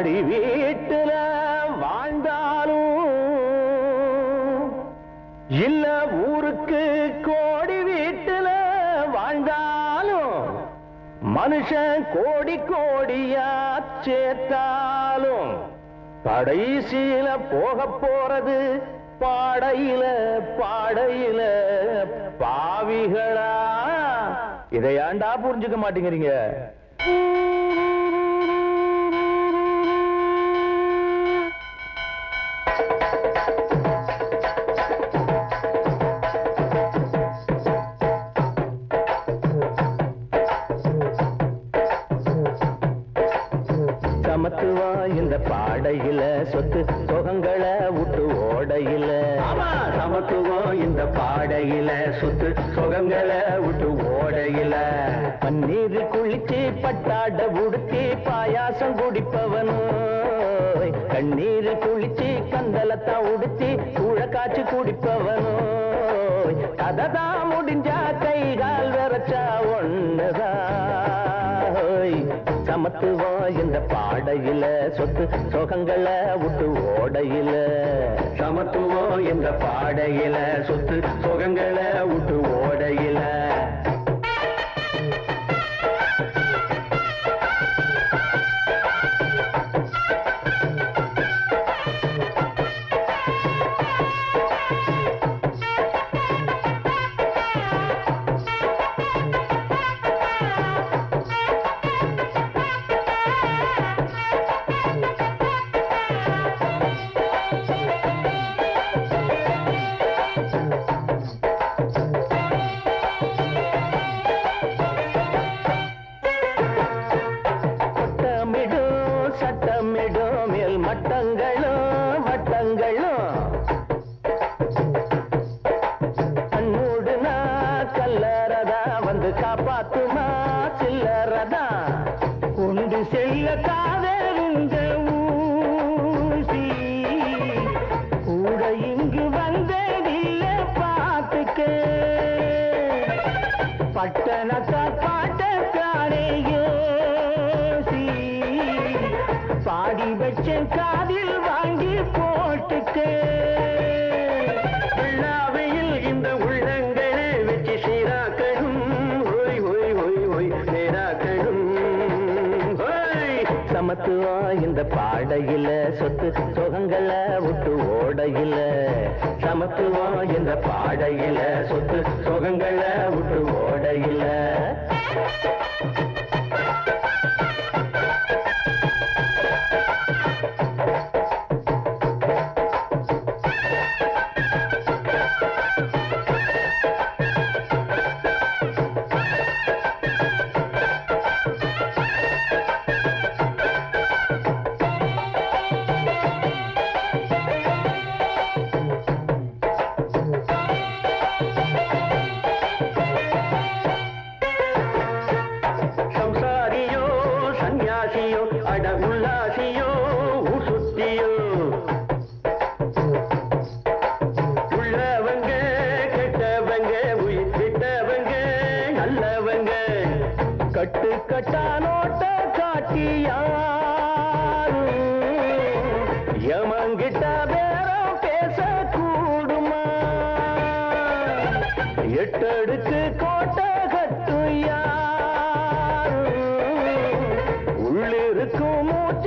மாடி வீட்டுல வாழ்ந்தாலும் இல்ல ஊருக்கு கோடி வீட்டுல வாழ்ந்தாலும் மனுஷன் கோடி கோடியா சேர்த்தாலும் கடைசியில போக போறது பாடையில பாடையில பாவிகளா? இதையாண்டா புரிஞ்சுக்க மாட்டேங்கிறீங்க. சமத்துவா இந்த பாடையில சொத்து சொகங்களை விட்டு ஓடையில. சமத்துவம் இந்த பாடையில சொத்து சொகங்களை விட்டு ஓடையில. பன்னீர் குளிச்சு பட்டாட உடுத்தி பாயாசம் குடிப்பவனும் கண்ணீர் குளிச்சு கந்தலத்தான் உடுத்தி கூழ காய்ச்சி குடிப்பவனும் கதைதான் சமத்துவம் இந்த பாடையில சொத்து சொகங்களை விட்டு ஓடையில. சமத்துவோ இந்த பாடையில சொத்து சொகங்களை பாடி காதில் வாங்கி போட்டுக்க உள்ளாவையில் இந்த உள்ளங்களை வச்சு சீராக்கணும். ஹோய் ஹோய் ஹோய் ஹோய் நேராக்கணும் ஹோய் இந்த பாடையில சொத்து சொகங்களை விட்டு ஓடையில. சமத்துவா இந்த பாடையில சொத்து சொகங்களை விட்டு உல்லாசியோ சுத்தியோ. உள்ளவங்க கெட்டவங்க உயிர் விட்டவங்க நல்லவங்க. கட்டு கட்டா நோட்ட காட்டியாரும் யமங்கிட்ட பேரம் பேச எட்டடுக்கு கோட்டை உள்ளிருக்கும் மூச்ச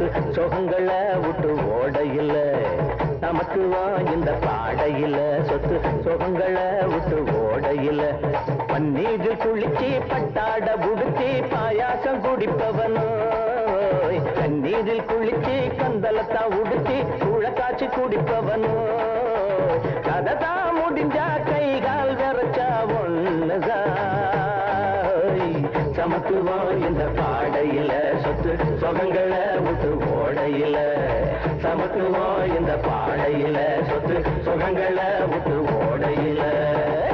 நமக்கு சொகங்களை விட்டு ஓடையில் நமக்கு வா இந்த பாடையில் சொத்து சொகங்களை விட்டு ஓடையில். பன்னீர் குளிச்சி பட்டாட புடுத்தி பாயாசம் குடிப்பவனோ கண்ணீரில் குளிச்சி கந்தலத்தா உடுத்தி கூழ காய்ச்சி குடிப்பவனோ கதைதான் முடிஞ்சா கை கால் விரைச்சா ஒண்ணுதான் சமத்துவம் இந்த பாடையில சொத்து சொகங்களை விட்டு ஓடையில சமத்துவோம் இந்த பாடையில. சொத்து சுகங்களை விட்டு